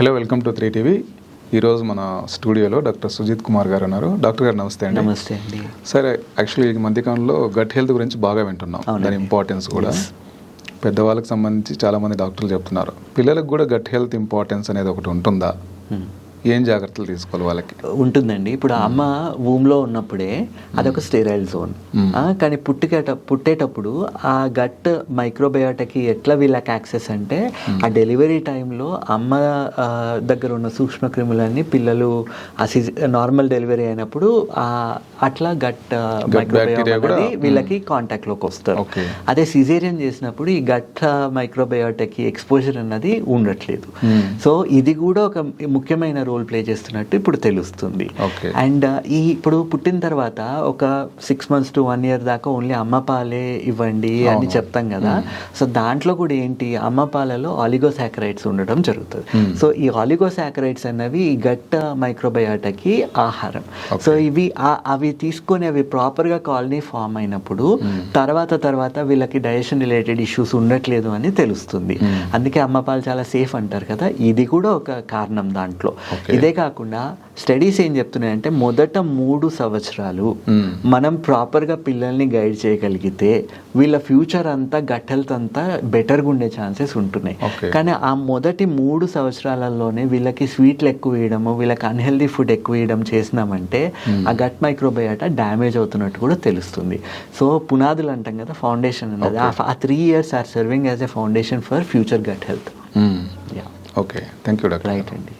Hello welcome to three TV. ఈరోజు మన స్టూడియోలో డాక్టర్ సుజిత్ కుమార్ గారు ఉన్నారు. డాక్టర్ గారు నమస్తే అండి. నమస్తే అండి. సరే యాక్చువల్లీ ఈ మధ్యకాలంలో గట్ హెల్త్ గురించి బాగా వింటున్నాం. దాని ఇంపార్టెన్స్ కూడా. పెద్దవాళ్ళకి సంబంధించి చాలా మంది డాక్టర్లు చెప్తున్నారు. పిల్లలకు కూడా గట్ హెల్త్ ఇంపార్టెన్స్ అనేది ఒకటి ఉంటుందా? Hmm. ఏం జాగ్రత్తలు తీసుకోవాలి వాళ్ళకి? ఉంటుందండి. ఇప్పుడు అమ్మ వూమ్లో ఉన్నప్పుడే అదొక స్టెరైల్ జోన్. ఆ, కానీ పుట్టుకేట పుట్టేటప్పుడు ఆ గట్ మైక్రోబయోటకి ఎట్లా వీళ్ళకి యాక్సెస్ అంటే ఆ డెలివరీ టైంలో అమ్మ దగ్గర ఉన్న సూక్ష్మ క్రిములన్నీ పిల్లలు ఆ నార్మల్ డెలివరీ అయినప్పుడు ఆ అట్లా గట్ మైక్రోబయోటకి వీళ్ళకి కాంటాక్ట్లోకి వస్తారు. అదే సిజేరియన్ చేసినప్పుడు ఈ గట్ మైక్రోబయోటకి ఎక్స్పోజర్ అన్నది ఉండట్లేదు. సో ఇది కూడా ఒక ముఖ్యమైన రోల్ ప్లే చేస్తున్నట్టు ఇప్పుడు తెలుస్తుంది. అండ్ ఈ ఇప్పుడు పుట్టిన తర్వాత ఒక six months to one year దాకా ఓన్లీ అమ్మ పాలే ఇవ్వండి అని. చెప్తాం కదా. సో దాంట్లో కూడా ఏంటి? అమ్మ పాలలో ఆలిగోసాకరైడ్స్ ఉండడం జరుగుతుంది. Hmm. సో ఈ ఆలిగోసాకరైడ్స్ అన్నవి ఈ గట్ మైక్రోబయోటకి ఆహారం. సో ఇవి అవి తీసుకొని అవి ప్రాపర్గా కాలనీ ఫామ్ అయినప్పుడు తర్వాత తర్వాత వీళ్ళకి డైజెషన్ రిలేటెడ్ ఇష్యూస్ ఉండట్లేదు అని తెలుస్తుంది. అందుకే అమ్మ పాలు చాలా సేఫ్ అంటారు కదా. ఇది కూడా ఒక కారణం దాంట్లో. ఇదే కాకుండా స్టడీస్ ఏం చెప్తున్నాయంటే మొదట మూడు సంవత్సరాలు Hmm. మనం ప్రాపర్గా పిల్లల్ని గైడ్ చేయగలిగితే వీళ్ళ ఫ్యూచర్ అంతా గట్ హెల్త్ అంతా బెటర్గా ఉండే ఛాన్సెస్ ఉంటున్నాయి. కానీ ఆ మొదటి మూడు సంవత్సరాలలోనే వీళ్ళకి స్వీట్లు ఎక్కువ వేయడము వీళ్ళకి అన్హెల్దీ ఫుడ్ ఎక్కువ వేయడం చేసినామంటే ఆ గట్ మైక్రోబయోటా డ్యామేజ్ అవుతున్నట్టు కూడా తెలుస్తుంది. సో పునాదులు అంటాం కదా ఫౌండేషన్ అన్నది. ఆ- three years are serving as a foundation for future gut health yeah okay thank you doctor right అండి